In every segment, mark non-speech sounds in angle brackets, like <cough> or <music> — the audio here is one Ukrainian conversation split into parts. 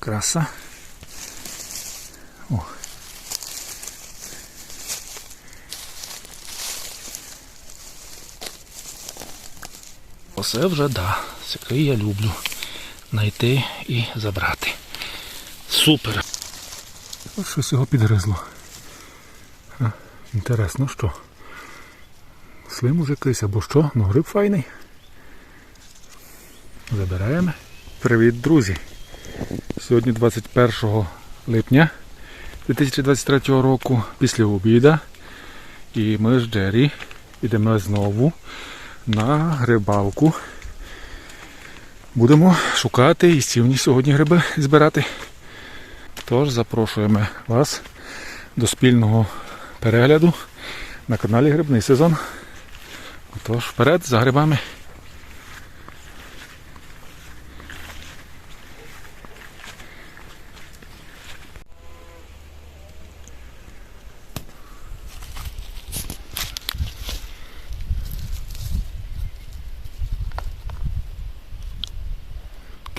Краса. О. Оце вже да. Такий я люблю. Знайти і забрати. Супер. Ось щось його підгризло. А, інтересно, що? Слим уже якийсь або що? Ну гриб файний. Забираємо. Привіт, друзі! Сьогодні 21 липня 2023 року після обіда. І ми з Джері йдемо знову на грибалку. Будемо шукати і сівні сьогодні гриби збирати. Тож запрошуємо вас до спільного перегляду на каналі Грибний сезон. Тож вперед за грибами.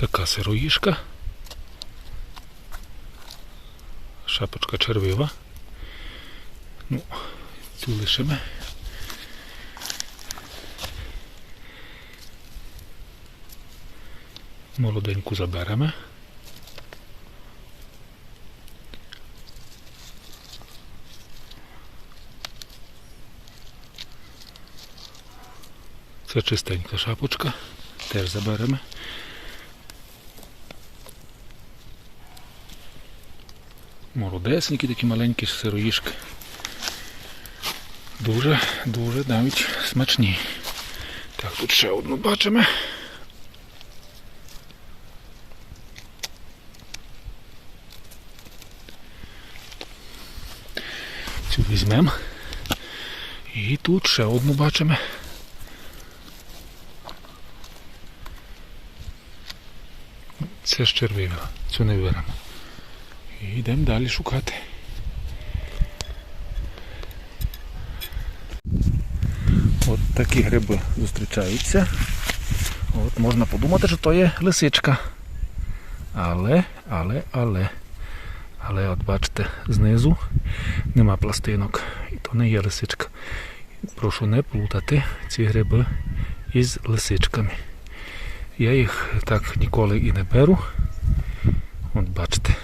Така сироїшка. Шапочка червива. Ну, цю лишимо. Молоденьку заберемо. Це чистенька шапочка. Теж заберемо. Молодесенькі такі маленькі сироїшки. Дуже, дуже навіть смачні. Так, тут ще одну бачимо. Цю візьмемо. І тут ще одну бачимо. Це ж червива, цю не беремо. І йдемо далі шукати. От такі гриби зустрічаються. От можна подумати, що то є лисичка. Але, але, але. Але от бачите, знизу нема пластинок. І то не є лисичка. Прошу не плутати ці гриби із лисичками. Я їх так ніколи і не беру. От бачите.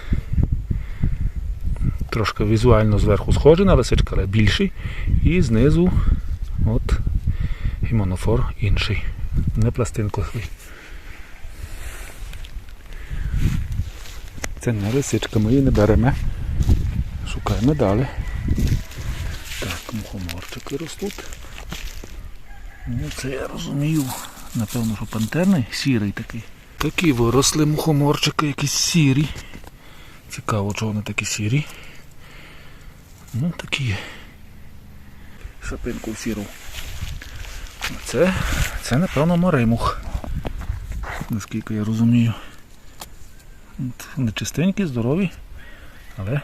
Трошки візуально зверху схожий на лисичка, але більший. І знизу от гімонофор інший. Не пластинковий. Це не лисичка, ми її не беремо. Шукаємо далі. Так, мухоморчики ростуть. Ну, це я розумію. Напевно, що пантерний, сірий такий. Такі виросли мухоморчики, якісь сірі. Цікаво, чого вони такі сірі. Ну, такі. Шапинку сіру. Це, це напевно, моримух. Наскільки я розумію. От, Вони чистенькі, здорові, але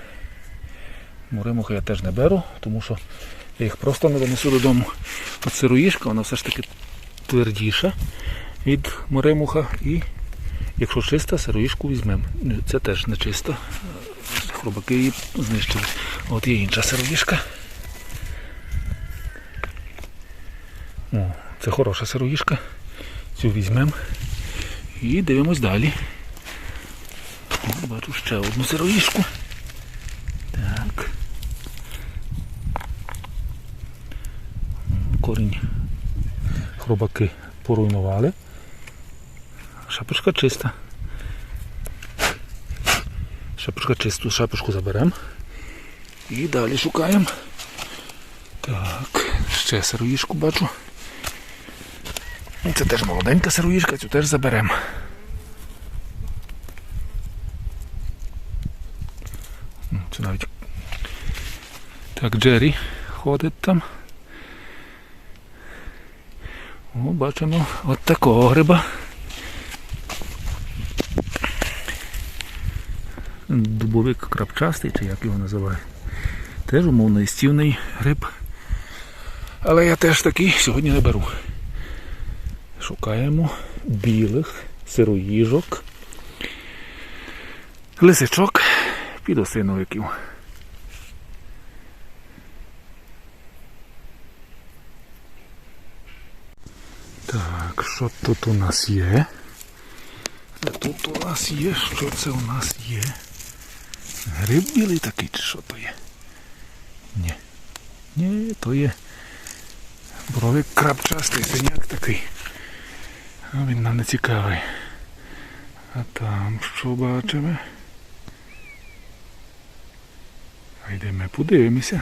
моримуха я теж не беру, тому що я їх просто не донесу додому. От сироїшка, вона все ж таки твердіша від моримуха і якщо чиста, сироїшку візьмемо. Це теж не чиста. Хробаки її знищили. От є інша сироїшка. О, це хороша сироїшка. Цю візьмемо. І дивимось далі. Бачу ще одну сироїшку. Так. Корінь хробаки поруйнували. Шапочка чиста. Шапочка чисту, шапочку заберемо. І далі шукаємо. Так, ще сироїшку бачу. Це теж молоденька сироїшка, цю теж заберемо. Ну, Це навіть так Джері ходить там. О, бачимо от такого гриба. Дубовик крапчастий, чи як його називають. Теж умовно істівний гриб. Але я теж такий сьогодні не беру. Шукаємо білих сироїжок. Лисичок підосиновиків. Так, що тут у нас є? Тут у нас є, що це у нас є? Гриб білий такий, чи що то є? Ні. Ні, то є бровик крапчастий, синяк такий. А він нам не цікавий. А там що бачимо? А йдемо подивимося.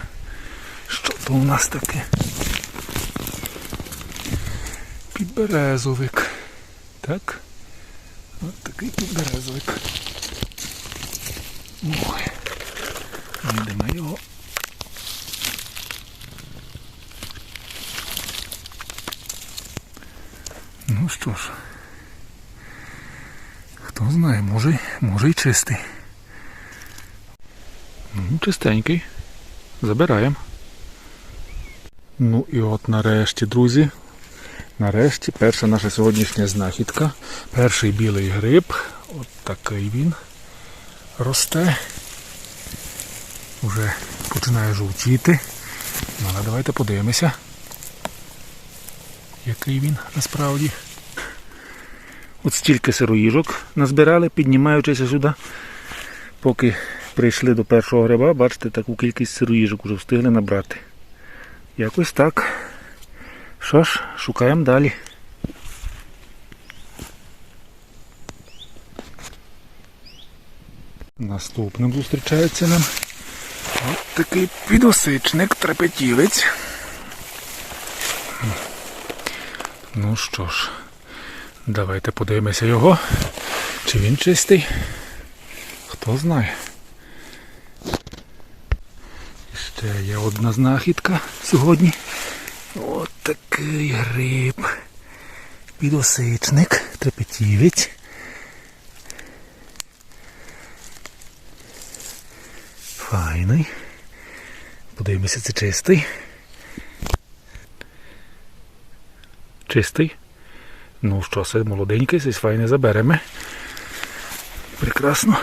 Що то у нас таке? Підберезовик. Так? От такий підберезовик. Ой. Йдемо його. Ну що ж. Хто знає, може, може і чистий. Ну, чистенький. Забираємо. Ну і от нарешті, друзі. Нарешті перша наша сьогоднішня знахідка. Перший білий гриб. От такий він росте. Уже починає жовтіти. Ну, але давайте подивимося, який він насправді. От стільки сироїжок назбирали, піднімаючися сюди. Поки прийшли до першого гриба, бачите, таку кількість сироїжок вже встигли набрати. Якось так. Що ж, шукаємо далі. Наступним зустрічається нам от такий підосичник, трапетівець. Ну що ж, давайте подивимося його. Чи він чистий? Хто знає. Ще є одна знахідка сьогодні. От такий гриб. Підосичник, трепетівець. Файний. Подивимося, це чистий. Чистий. Ну що, це молоденький, це файне заберемо. Прекрасно.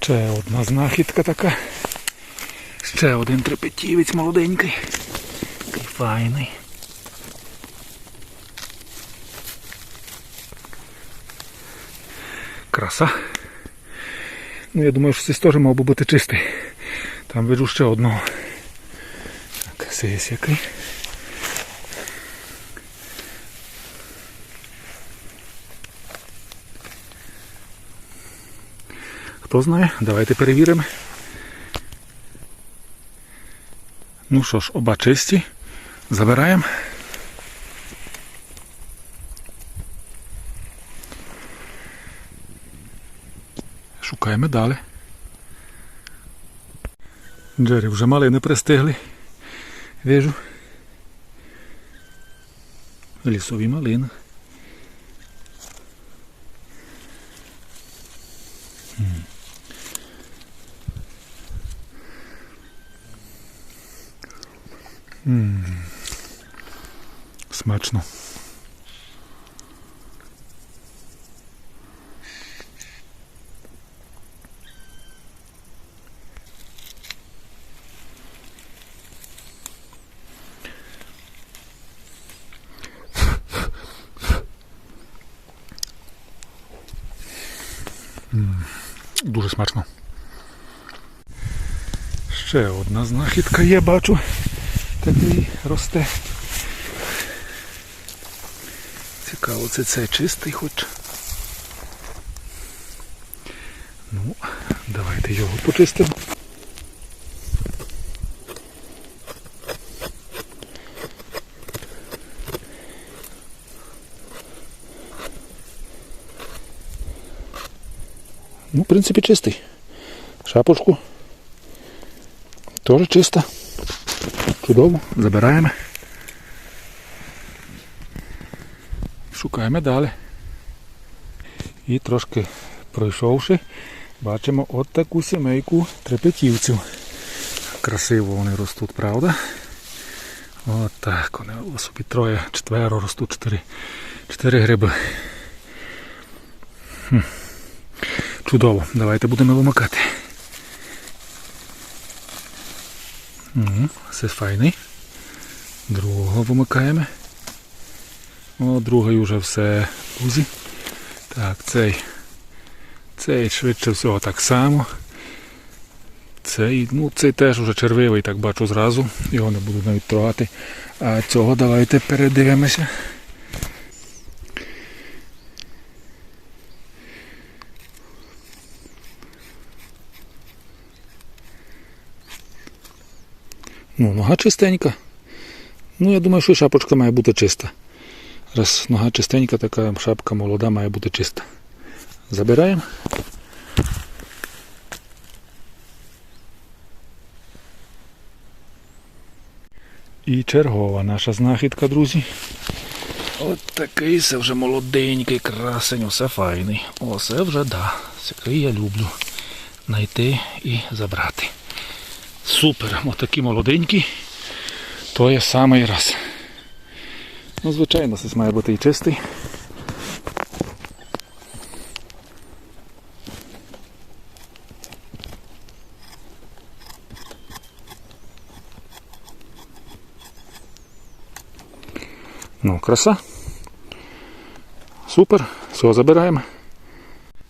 Ще одна знахідка така. Ще один трепетівець молоденький. Такий файний. Краса. Ну, я думаю, що цей теж мав би бути чистий. Там виджу ще одного. Так, це є який. Хто знає, давайте перевіримо. Ну що ж, оба чисті. Забираємо. Шукаємо далі. Джері вже мали не пристигли. Вижу. Лісові малини. Смачно. Дуже смачно. Ще одна знахідка є, бачу. Такий росте. Цікаво, це цей чистий хоч. Ну, давайте його почистимо. Принципі, чистий. Шапочку. Теж чиста. Чудово, забираємо. Шукаємо далі. І трошки пройшовши, бачимо от таку сімейку трепетівців. Красиво вони ростуть, правда? От так, вони собі троє, четверо ростуть, чотири, Чотири гриби. Хм. Чудово. Давайте будемо вимикати. Угу, все файний. Другого вимикаємо. О, другий уже все друзі. Так, цей. Цей швидше всього так само. Цей, ну, цей теж уже червивий, так бачу зразу. Його не буду навіть трогати. А цього давайте передивимося. Ну, нога чистенька. Ну, я думаю, що шапочка має бути чиста. Раз нога чистенька, така шапка молода має бути чиста. Забираємо. І чергова наша знахідка, друзі. От такий це вже молоденький красень, все файний. Оце вже да. Такий я люблю. Найти і забрати. Супер, отакий молоденький. То є самий раз. Ну, звичайно, це має бути і чистий. Ну, краса. Супер, все забираємо.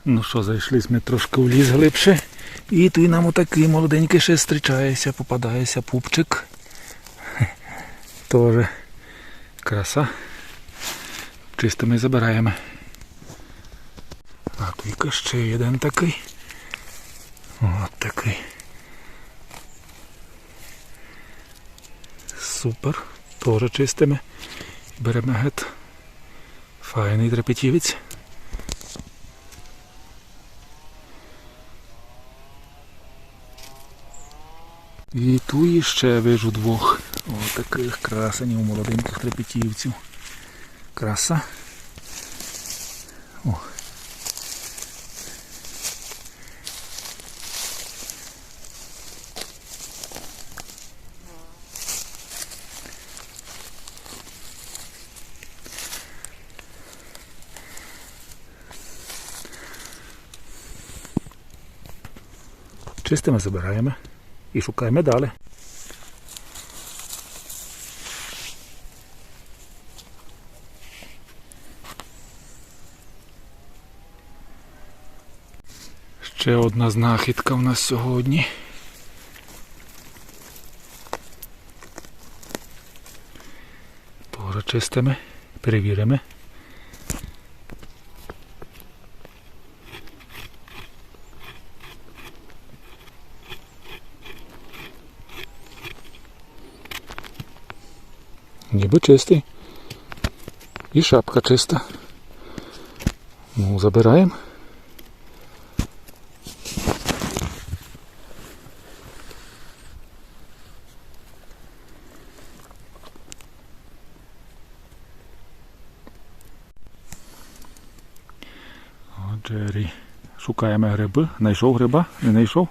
Ну що, зайшли ми трошки в ліс глибше. І тут нам отакий молоденький ще зустрічається, попадається пупчик. <laughs> Тоже краса. Чисто ми забираємо. А тут ще один такий. От такий. Супер. Теж чистими. Беремо гет. Файний трепетівець. І тут іще вижу двох отаких красенів молоденьких трепетівців. Краса. О. Чистими забираємо і шукаємо далі. Ще одна знахідка в нас сьогодні. Тоже перевіримо. Ніби чистий. І шапка чиста. Ну, забираємо. Джері. Шукаємо гриби. Знайшов гриба? Не знайшов?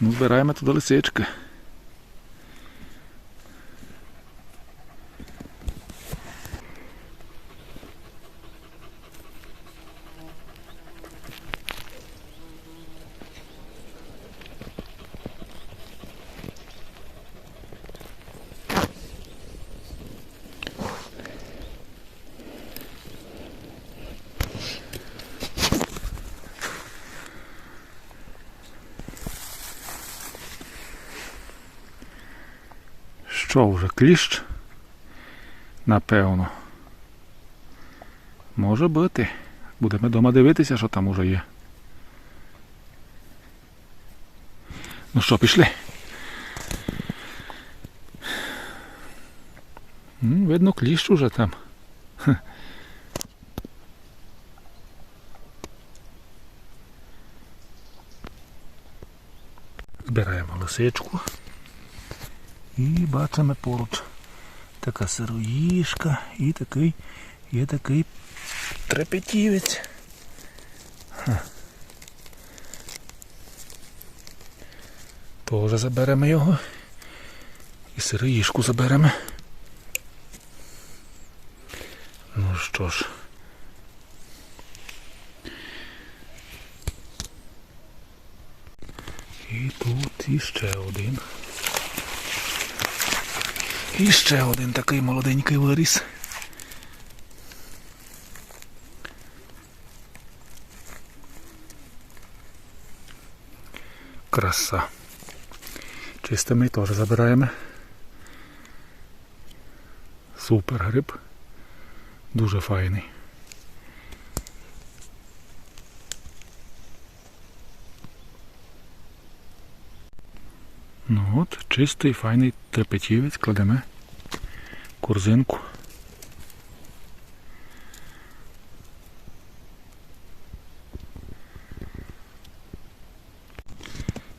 Ну, збираємо туди лисички. Що вже кліщ? Напевно. Може бути. Будемо вдома дивитися, що там уже є. Ну що, пішли? Видно, кліщ уже там. Збираємо лисичку. І бачимо поруч така сироїшка і такий є такий трепетівець. Тоже заберемо його. І сироїшку заберемо. Ну що ж. І тут іще один. І ще один такий молоденький виріс. Краса. Чистими теж забираємо. Супер гриб. Дуже файний. Ну от, чистий, файний трепетівець кладемо корзинку.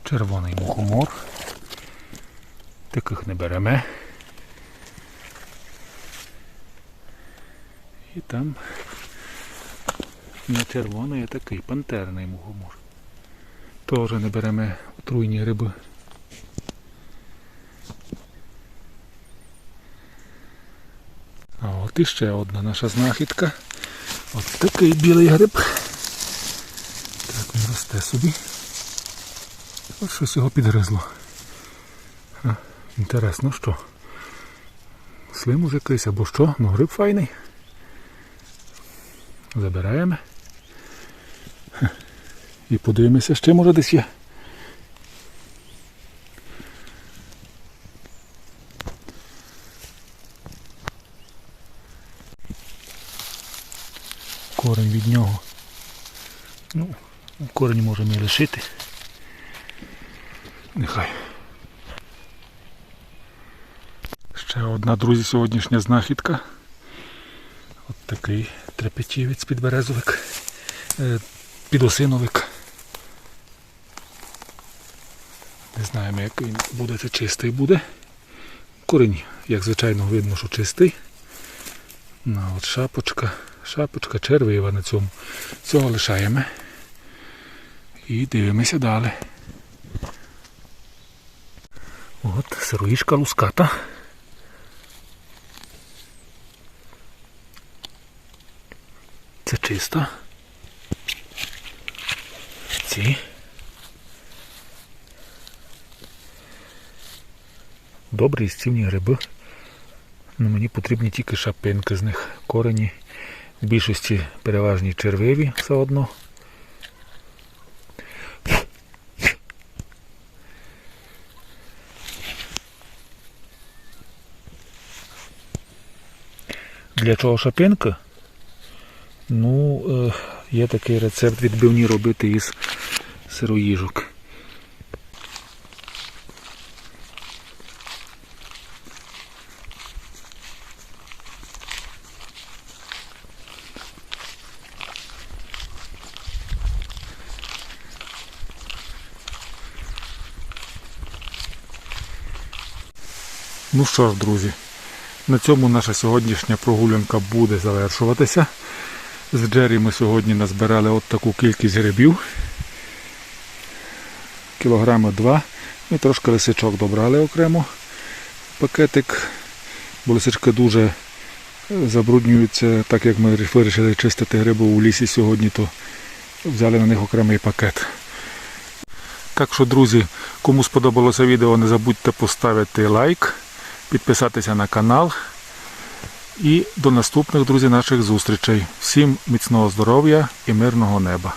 Червоний мухомор. Таких не беремо. І там не червоний, а такий пантерний мухомор. Теж не беремо отруйні риби. А от іще одна наша знахідка. От такий білий гриб. Так він росте собі. Ось щось його підгризло. А, інтересно, що? Слим уже якийсь або що? Ну гриб файний. Забираємо. І подивимося, ще може десь є. Від нього. Ну, корень можемо і лишити. Нехай. Ще одна, друзі, сьогоднішня знахідка. От такий трепетівець підберезовик, е, підосиновик. Не знаємо, який він буде, чи чистий буде. Корінь, як звичайно, видно, що чистий. Ну, от шапочка, шапочка червива на цьому. Цього лишаємо. І дивимося далі. От сироїшка луската. Це чисто. Ці. Добрі і стівні гриби. Ну, мені потрібні тільки шапинки з них. Корені в більшості переважні червиві все одно. Для чого шапинка? Ну, е, є такий рецепт відбивні робити із сироїжок. Ну що ж, друзі, на цьому наша сьогоднішня прогулянка буде завершуватися. З Джері ми сьогодні назбирали от таку кількість грибів. Кілограми два. І трошки лисичок добрали окремо пакетик. Бо лисички дуже забруднюються, так як ми вирішили чистити гриби у лісі сьогодні, то взяли на них окремий пакет. Так що, друзі, кому сподобалося відео, не забудьте поставити лайк, підписатися на канал. І до наступних, друзі, наших зустрічей. Всім міцного здоров'я і мирного неба.